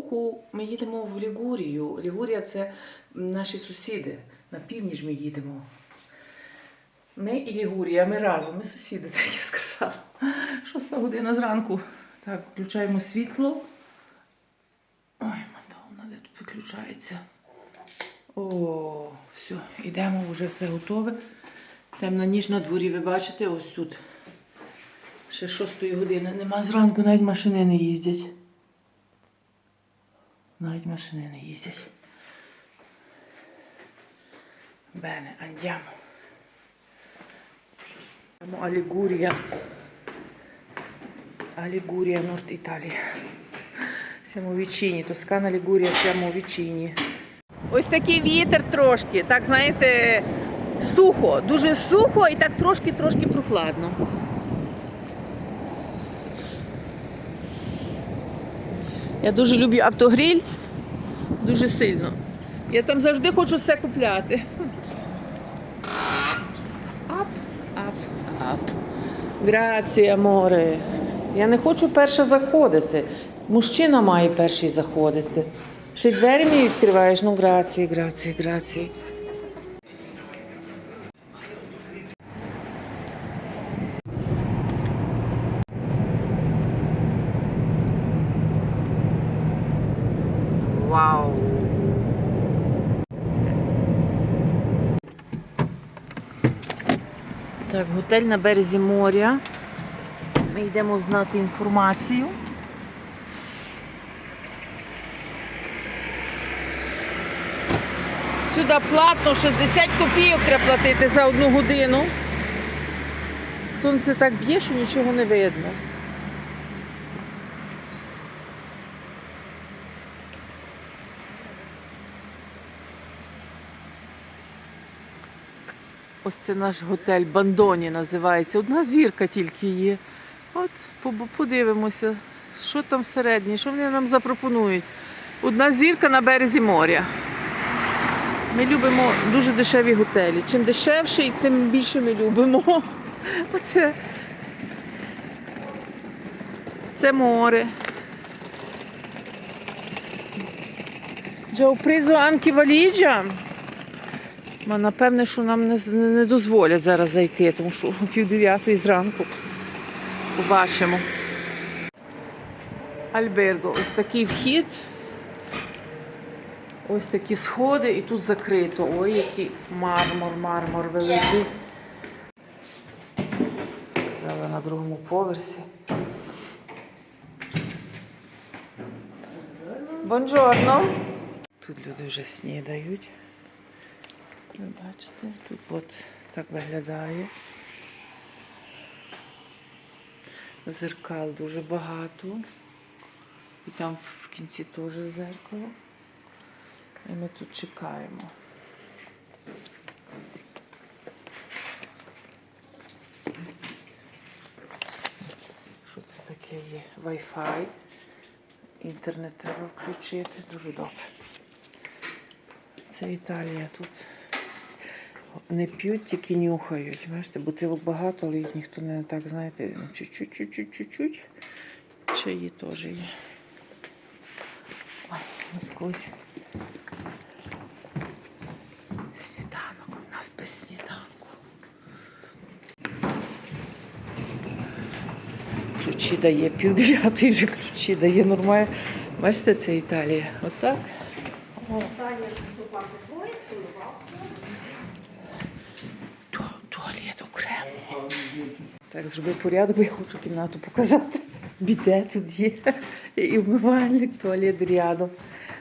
Ку-ку, ми їдемо в Лігурію. Лігурія це наші сусіди. На північ ми їдемо. Ми і Лігурія, ми разом, ми сусіди, так я сказала. Шоста година зранку. Так, включаємо світло. Ой, Мадонна, де тут виключається? О, все, йдемо, вже все готове. Темна ніч на дворі, ви бачите, ось тут. Ще шостої години. Нема зранку, навіть машини не їздять. Навіть машини не їздять. Siamo a Liguria. A Liguria, Nord Italia. Тоскана, Лігурія, vicini. Ось такий вітер трошки, так знаєте, сухо, дуже сухо і так трошки-трошки прохладно. Я дуже люблю автогриль, дуже сильно. Я там завжди хочу все купляти. Ап, ап, ап. Грація, море. Я не хочу перша заходити. Мужчина має перший заходити. Ще двері мені відкриваєш. Ну, грації, грації, грації. Вау! Так, готель на березі моря. Ми йдемо знати інформацію. Сюди платно 60 копійок треба платити за одну годину. Сонце так б'є, що нічого не видно. Ось це наш готель Бандоні називається. Одна зірка тільки є. От подивимося, що там всередині, що вони нам запропонують. Одна зірка на березі моря. Ми любимо дуже дешеві готелі. Чим дешевше, тим більше ми любимо. Оце. Це море. Ho preso anche valigia. Напевне, що нам не, не дозволять зараз зайти, тому що о пів зранку побачимо. Альберго, ось такий вхід. Ось такі сходи і тут закрито. Ой, який мармур, мармур великий. Сказала на другому поверсі. Бонжорно. Тут люди вже снідають. Ви бачите, тут от так виглядає. Зеркал дуже багато. І там в кінці теж зеркало. І ми тут чекаємо. Що це таке є? Wi-Fi. Інтернет треба включити. Дуже добре. Це Італія тут. Не п'ють, тільки нюхають. Бачите, бутилок багато, але їх ніхто не так, знаєте, ну, чуть-чуть, чуть-чуть, чуть-чуть. Чаї теж є. Ой, насквозь. Сніданок. У нас без сніданку. Ключі дає пів дев'ятої вже ключі дає нормально. Бачите, це Італія. Отак. О. Ту- Туалет окремо. Так, зроби порядок, бо я хочу кімнату показати. Біде тут є. І вмивальник, туалет рядом.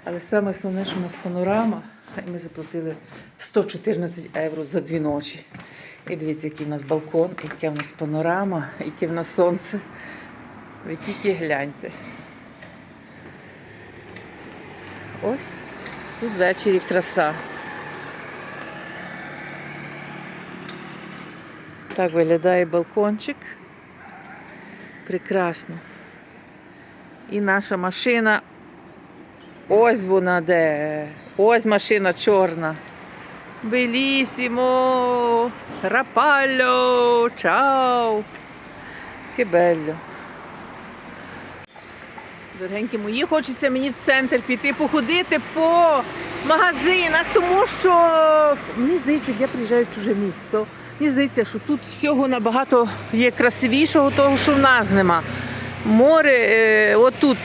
Але саме основне, що у нас панорама, і ми заплатили 114 євро за дві ночі. І дивіться, який у нас балкон, яка в нас панорама, яке в нас сонце. Ви тільки гляньте. Ось тут ввечері краса. Так виглядає балкончик. Прекрасно. І наша машина. Ось вона де. Ось машина чорна. Белісімо! Рапалло! Чао! Bello! Дорогенькі мої, хочеться мені в центр піти походити по магазинах, тому що мені здається, я приїжджаю в чуже місце. Мені здається, що тут всього набагато є красивішого, того, що в нас нема. Море, е, отут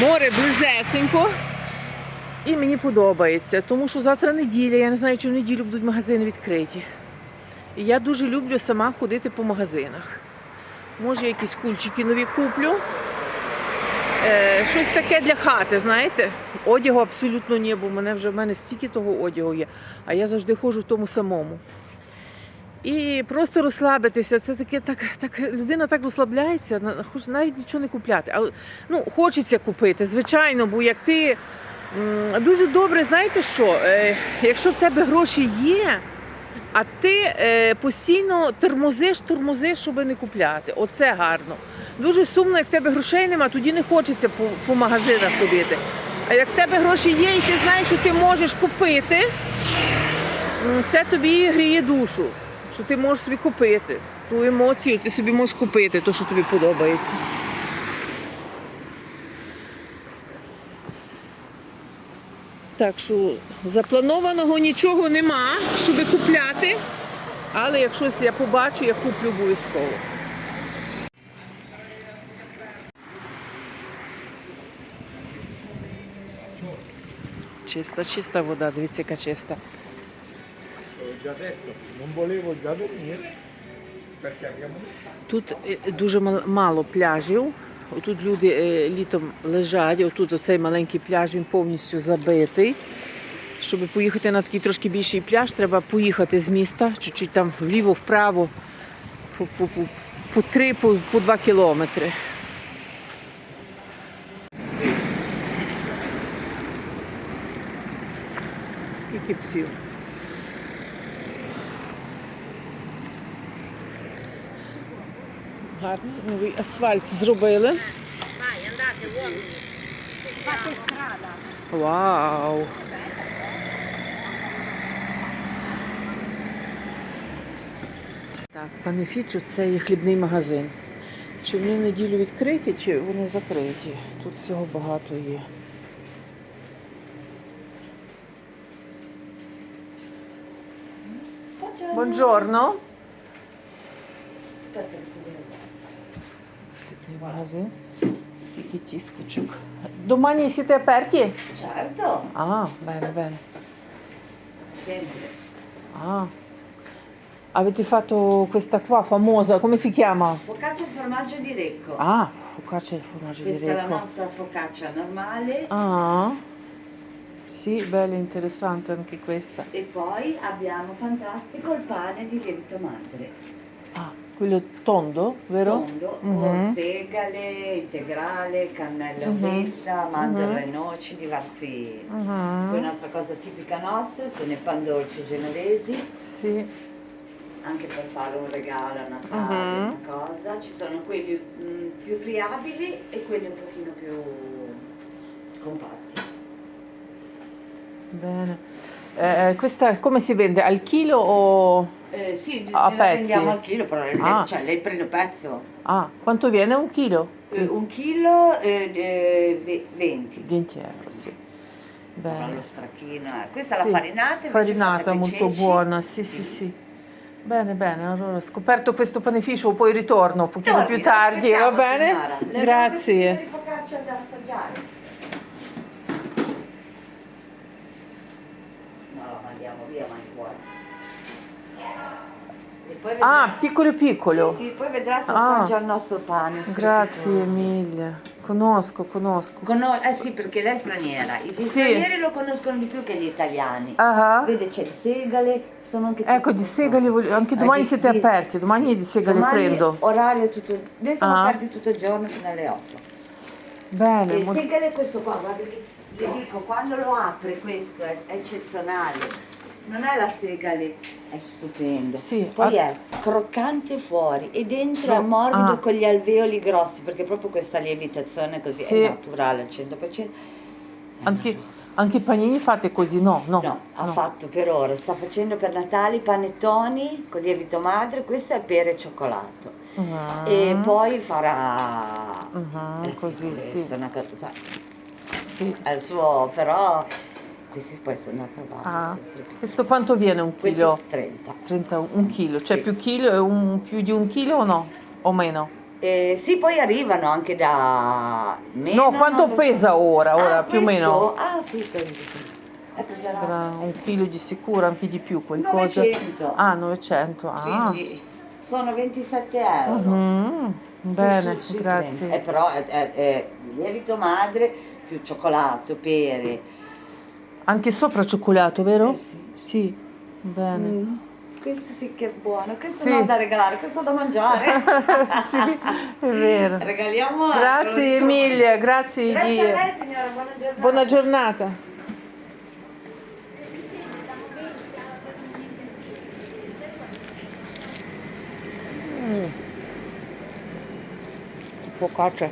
море близесенько. І мені подобається, тому що завтра неділя, я не знаю, чи в неділю будуть магазини відкриті. І я дуже люблю сама ходити по магазинах. Може, якісь кульчики нові куплю. Е, щось таке для хати, знаєте? Одягу абсолютно ні, бо в мене вже в мене стільки того одягу є, а я завжди ходжу в тому самому. І просто розслабитися, це таке, так, так людина так розслабляється, хоч навіть нічого не купляти. А, ну, хочеться купити, звичайно, бо як ти дуже добре, знаєте що, е, якщо в тебе гроші є, а ти е, постійно тормозиш, тормозиш, щоб не купляти. Оце гарно. Дуже сумно, як в тебе грошей нема, тоді не хочеться по, по магазинах ходити. А як в тебе гроші є, і ти знаєш, що ти можеш купити, це тобі гріє душу, що ти можеш собі купити. Ту емоцію ти собі можеш купити, то, що тобі подобається. Так що запланованого нічого нема, щоб купляти. Але якщо я побачу, я куплю обов'язково. Чиста, чиста вода, дивіться, яка чиста. Già detto, non volevo già venire perché abbiamo Тут е, дуже мал- мало пляжів. Тут люди е, літом лежать, отут оцей маленький пляж він повністю забитий. Щоб поїхати на такий трошки більший пляж, треба поїхати з міста, чуть-чуть там вліво, вправо, по, по, по, по три, по, по два кілометри. Скільки псів? Гарний новий асфальт зробили. Вау! Так, панефічу це є хлібний магазин. Чи вони в неділю відкриті, чи вони закриті? Тут всього багато є. Buongiorno. магазин. Скільки тістечок. Домані сіте аперті? Certo, Ah, bene, bene. sempre. Ah. Avete fatto questa qua famosa, come si chiama? Focaccia e formaggio di Recco. Ah, focaccia e formaggio di Questa è la Recco. nostra focaccia normale Ah. Sì, bella, interessante anche questa. e poi abbiamo fantastico il pane di lievito madre. Quello tondo, vero? Tondo Mhm. con segale, integrale, cannella Mhm. uvetta, mandorle Mhm. e noci, diversi. Mhm. Poi un'altra cosa tipica nostra sono i pan dolci genovesi, Sì. anche per fare un regalo a Natale, Mhm. una cosa. Ci sono quelli mm, più friabili e quelli un pochino più compatti. Bene. Eh, questa come si vende? Al chilo o... Eh, sì, A la pezzi? vendiamo al chilo, però lei, Ah. cioè, lei prende pezzo. Ah, quanto viene? Un chilo? Eh, un chilo eh, eh, ve- 20. 20 euro, sì. Bene. lo stracchino. eh. Questa è Sì, la farinata. Farinata, molto buona, sì, sì, sì. Bene, bene, allora ho scoperto questo panificio, poi ritorno un pochino Torni, più tardi, va bene? abbiamo Grazie. Poi vedrà, Ah, piccolo piccolo. Sì, sì, poi vedrà se Ah. assaggia il nostro pane. Grazie mille. Conosco, conosco. Cono- eh sì, perché lei è straniera. Gli Sì. stranieri lo conoscono di più che gli italiani. Ah, Vede, c'è il segale, sono anche Ecco, tutti di segale, voglio- anche Eh, domani di- siete di- aperti, domani sì. di segale Domani prendo. orario tutto... Noi siamo Ah. aperti tutto il giorno fino alle 8. Bene, Il mo- segale è questo qua, guarda, che- le dico, quando lo apre questo è, è eccezionale. Non è la segale, è stupendo. Sì, Poi ah. è croccante fuori e dentro è No, morbido ah. con gli alveoli grossi, perché proprio questa lievitazione così Sì. è naturale al 100%. Anche, anche i panini fate così? No, no. No, ha no. fatto per ora, sta facendo per Natale i panettoni con lievito madre, questo è pere e cioccolato. Mhm. E poi farà Mhm, eh così, questa sì. è una Sì. è il suo, però questi poi sono provare. Ah. Questo quanto viene un chilo? 30. 30, un chilo, cioè Sì. più, chilo, un- più di un chilo o no? O meno? Eh, sì, poi arrivano anche da meno. no, quanto lo so. pesa ora? Ora Ah, più o meno? Ah, sì, penso. Eh, Tra un chilo di sicuro, anche di più, qualcosa. 900. Ah, 900. Ah. Quindi sono 27 euro. Mhm, Sì, Bene, sì, sì, grazie. Eh, però è, è lievito madre più cioccolato, pere. Anche sopra cioccolato, vero? Eh sì. Sì, bene. Mm. Questo sì che è buono, questo Sì. non da regalare, questo da mangiare. sì, è vero. Regaliamo altro. Grazie Emilia, grazie Grazie a Dio. lei signora, buona giornata. Buona giornata. Mm. Focaccia.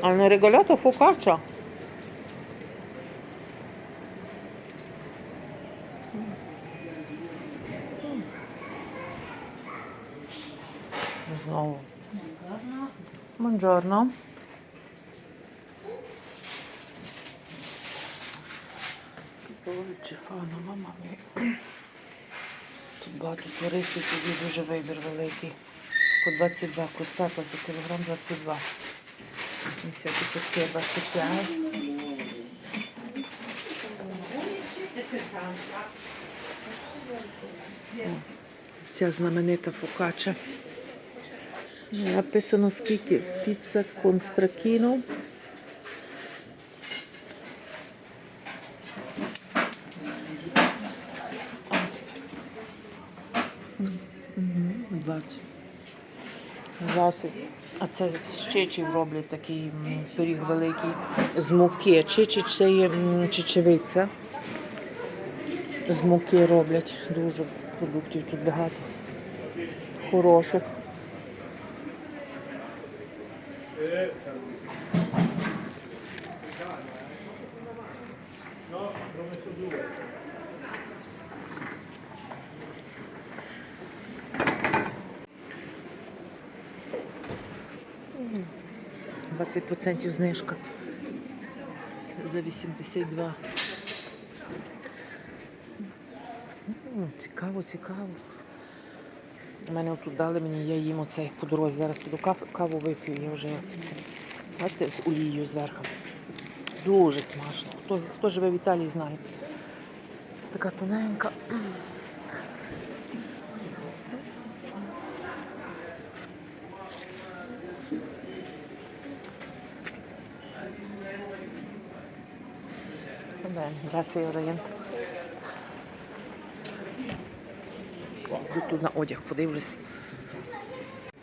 Hanno regalato focaccia. Buongiorno. Dolce fanno, mamma mia. Тут багато туристів, тоді дуже вибір великий. По 22 костата за кілограм 22. І всякі таке 25. Ця знаменита фокача. Написано скільки піца. Бачите. А це з чечів роблять такий пиріг великий з муки. Чечі це є чечевиця. З муки роблять. Дуже продуктів тут багато. Хороших. 20% знижка. За 82. М, Цікаво, цікаво. У мене тут дали мені, я їм оцей по дорозі. Зараз піду каву, каву вип'ю, я вже, бачите, з олією зверху. Дуже смачно. Хто, хто живе в Італії, знає. Ось така тоненька. Oriente. Йду тут на одяг, подивлюсь.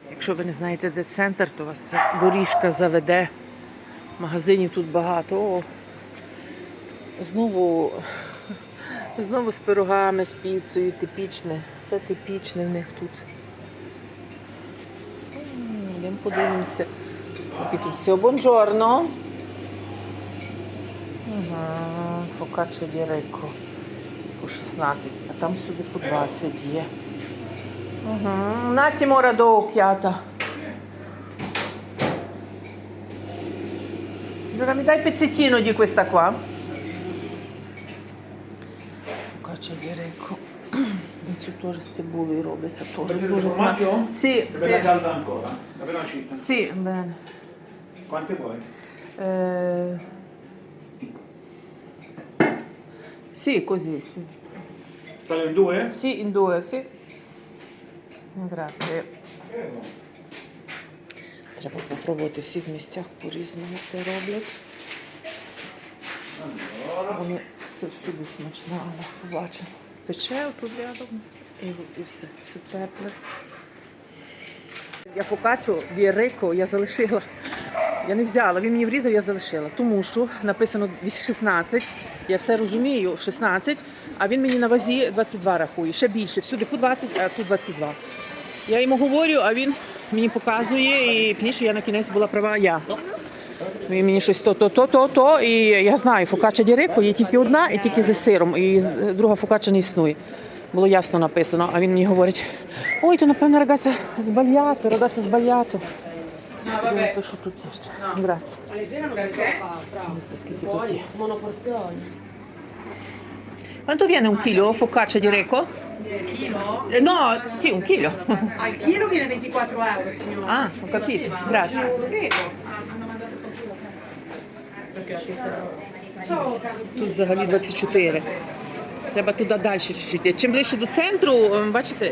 Якщо ви не знаєте, де центр, то вас ця доріжка заведе. Магазинів тут багато. О, знову, знову з пирогами, з піцею, типічне. Все типічне в них тут. Йдемо подивимося, скільки тут всього. Бонжорно. Ага, фокаччо ді Рикко по 16, а там сюди по 20 є. Угу. Un attimo ora do occhiata. Allora mi dai il pezzettino di questa qua? Focaccia di Recco. Цю теж з цибулею робиться, теж Pezzetto дуже di смачно. formaggio? Sì, Bella sì. calda ancora, appena uscita. Sì, bene. Quante vuoi? Eh, Sì, così, sì. State in due? Sì, in due, sì. Grazie. Треба попробувати в всіх місцях по-різному це роблять. Вони все всюди смачно, але побачимо. Пече тут рядом і, і все, все тепле. Я фокачу Вірико я залишила. Я не взяла, він мені врізав, я залишила. Тому що написано 16, я все розумію, 16, а він мені на вазі 22 рахує. Ще більше. Всюди по 20, а тут 22. Я йому говорю, а він мені показує, і пізніше я на кінець була права я. Він мені щось то, то, то, то, то. І я знаю, фокача дірико є тільки одна і тільки зі сиром, і друга фокача не існує. Було ясно написано, а він мені говорить: ой, то напевно рагаця з бальято, рагаця з бальято. Дивимося, що тут є. Граzie. Дивіться, скільки тут є. Monoporzioni. Quanto viene un chilo focaccia di Reco? Chilo? Eh, No, sì, un chilo. Al chilo viene 24 euro, signora. Ah, ho capito, grazie. Ah. Тут взагалі 24. Треба туди далі чуть-чуть. Чим ближче до центру, ем, бачите,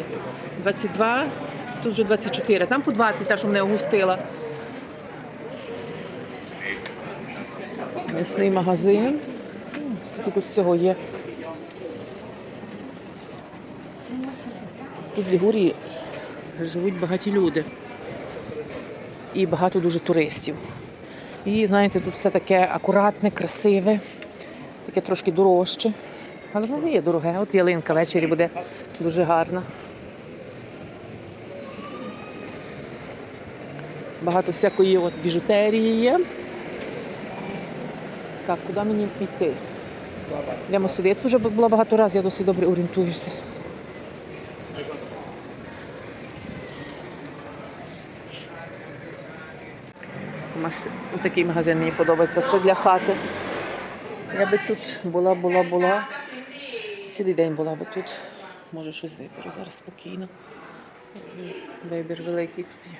22, тут вже 24. Там по 20, та, що мене огустила. М'ясний магазин. Скільки тут всього є. Тут в Лігурії живуть багаті люди. І багато дуже туристів. І знаєте, тут все таке акуратне, красиве, таке трошки дорожче. Але воно є дороге. От ялинка ввечері буде дуже гарна. Багато всякої от біжутерії є. Так, куди мені йти? Йдемо сюди. Я тут вже була багато разів, я досить добре орієнтуюся. Мас... Такий магазин мені подобається, все для хати. Я би тут була, була, була. Цілий день була би тут. Може щось виберу зараз спокійно. Вибір великий тут є.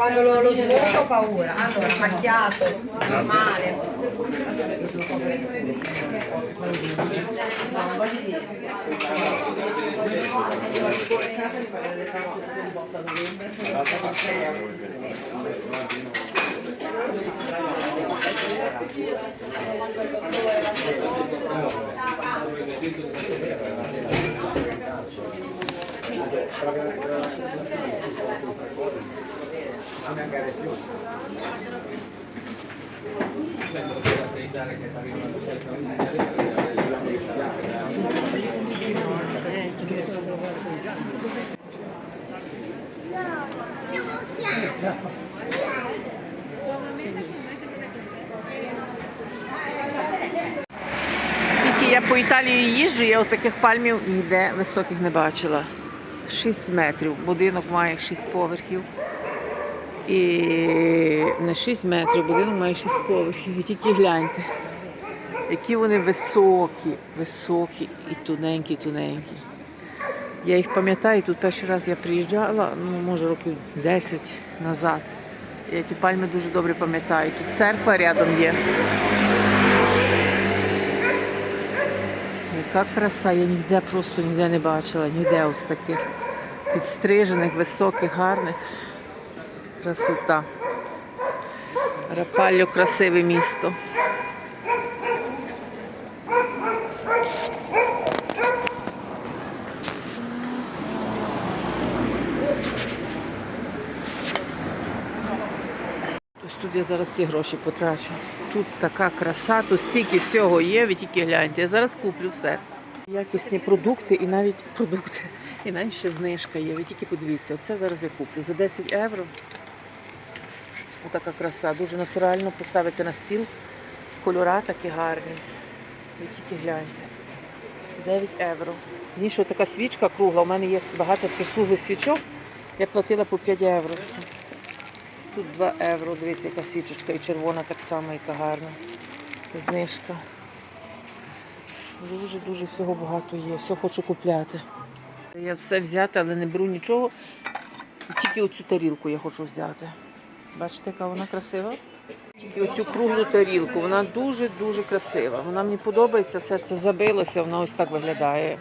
Quando lo, lo smonto ho paura. Allora, macchiato, normale. Questo Скільки я по Італії їжджу, я таких пальмів ніде високих не бачила. 6 метрів. Будинок має 6 поверхів. І не 6 метрів, будинок має 6 поверхів. І тільки гляньте, які вони високі, високі і тоненькі, тоненькі. Я їх пам'ятаю, тут перший раз я приїжджала, ну, може, років 10 назад. Я ті пальми дуже добре пам'ятаю. Тут церква рядом є. Яка краса, я ніде просто ніде не бачила, ніде ось таких підстрижених, високих, гарних. Красота. Рапалло красиве місто. Ось тут я зараз всі гроші потрачу. Тут така краса, тут стільки всього є, ви тільки гляньте. Я зараз куплю все. Якісні продукти і навіть продукти. І навіть ще знижка є. Ви тільки подивіться, оце зараз я куплю за 10 євро. Отака краса, дуже натурально поставити на стіл. Кольора такі гарні. Ви тільки гляньте. 9 євро. Інша така свічка кругла. У мене є багато таких круглих свічок. Я платила по 5 євро. Тут 2 євро. Дивіться, яка свічечка і червона так само, яка гарна. Знижка. Дуже-дуже всього багато є. Все хочу купляти. Я все взяти, але не беру нічого. Тільки оцю тарілку я хочу взяти. Бачите, яка вона красива? Тільки оцю круглу тарілку. Вона дуже-дуже красива. Вона мені подобається, серце забилося, вона ось так виглядає.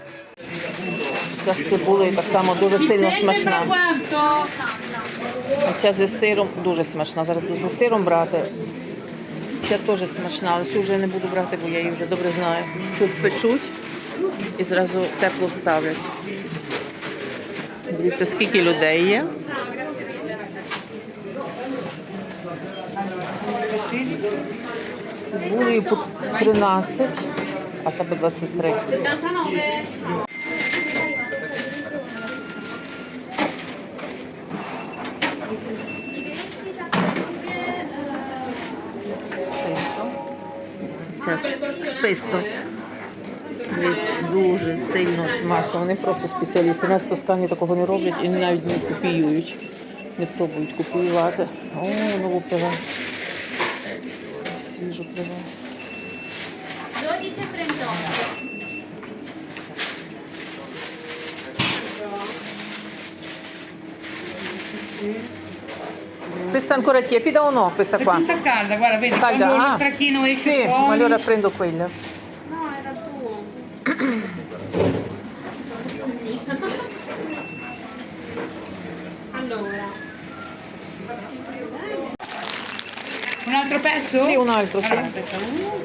Ця з цибулею так само дуже сильно смачна. quanto? Ця зі сиром дуже смачна. Зараз буду зі сиром брати. Ця теж смачна, але цю вже не буду брати, бо я її вже добре знаю. Тут печуть і зразу тепло вставлять. Дивіться, скільки людей є. З Цибулею по 13, а тебе 23. Списто. Це списто. Десь дуже сильно смачно. Вони просто спеціалісти. У нас в Тоскані такого не роблять і навіть не копіюють. Не пробують копіювати. О, нову привезти. Свіжу привезти. 12,38. Questa ancora tiepida o no? Questa qua? Tutta calda, guarda, vedi, Calda, quando ah. lo stracchino esce Sì, fuori. ma allora prendo quella. Altro pezzo? Sì, un altro, sì. Allora, aspetta, uno.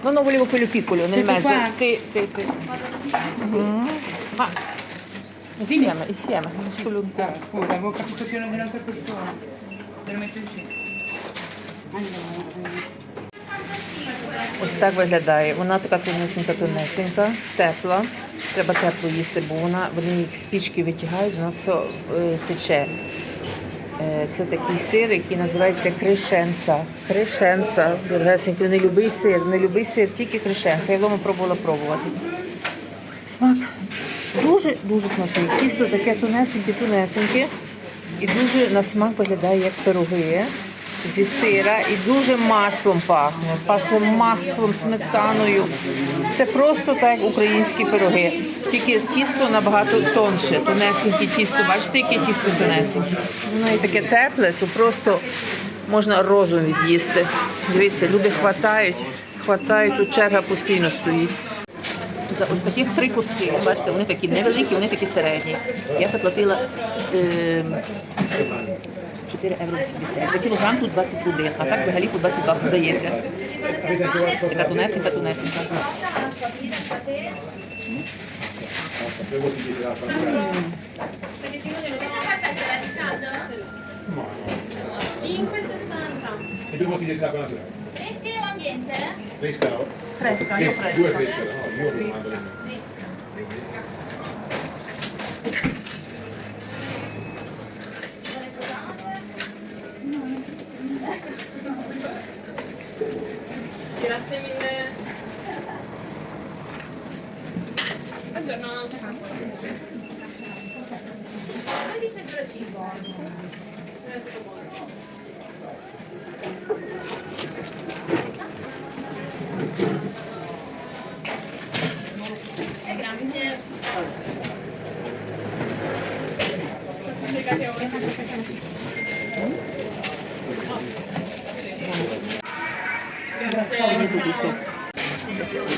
No, no, volevo quello piccolo nel Questo mezzo. qua? Sì, sì, sì. Mhm. Ma insieme, insieme, non solo un Ah, tempo. scusa, avevo capito che era dell'altra persona. Te lo metto insieme. Ось так виглядає. Вона така тонесенька, тонесенька, тепла. Треба тепло їсти, бо вона вони їх з пічки витягають, вона все е, тече. Е, це такий сир, який називається кришенца. Кришенца. Дорогесенький, не любий сир, не любий сир, тільки кришенца. Я вдома пробувала пробувати. Смак дуже дуже смачний. Тісто таке тонесеньке, тонесеньке. І дуже на смак виглядає як пироги зі сира і дуже маслом пахне. Пахне маслом, сметаною. Це просто так українські пироги. Тільки тісто набагато тонше, тонесеньке тісто. Бачите, яке тісто тонесеньке? Воно і таке тепле, то просто можна розум від'їсти. Дивіться, люди хватають, хватають, тут черга постійно стоїть. За ось таких три куски, бачите, вони такі невеликі, вони такі середні. Я заплатила е, 4 євро 80. За кілограм тут 21, а так взагалі по 22 подається. Така тунесенька, тунесенька. 5,60. E due bottiglie di acqua naturale. Fresche o ambiente? Fresca, no? Фреска, io Fresca, Due fresche, no? Io mi mando le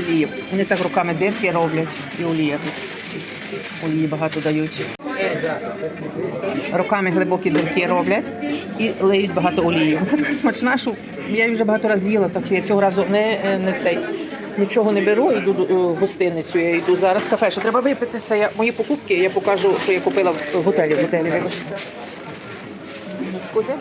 Олієв. Вони так руками дирки роблять і олієвуть. Олії багато дають. Руками глибокі дирки роблять і лиють багато олії. Вона смачна, що я її вже багато разів їла, так що я цього разу не, не цей. Нічого не беру, йду до- в гостиницю. Я йду зараз в кафе. Що треба випити? Це я, мої покупки. Я покажу, що я купила в готелі. В готелі. Скузи.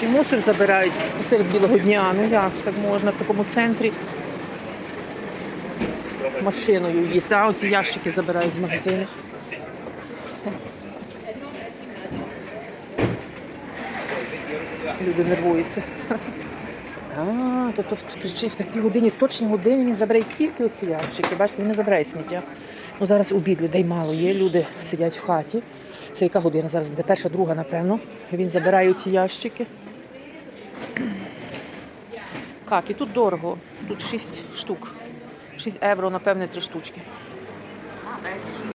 Чи мусор забирають посеред білого дня? Ну як ж так можна в такому центрі машиною їсти? А оці ящики забирають з магазину. Люди нервуються. А, тобто в, такій годині, точній годині він забирає тільки оці ящики. Бачите, він не забирає сміття. Ну зараз обід людей мало є, люди сидять в хаті. Це яка година зараз буде? Перша, друга, напевно. Він забирає ті ящики. Как, і тут дорого. Тут 6 штук. 6 євро, напевне, 3 штучки.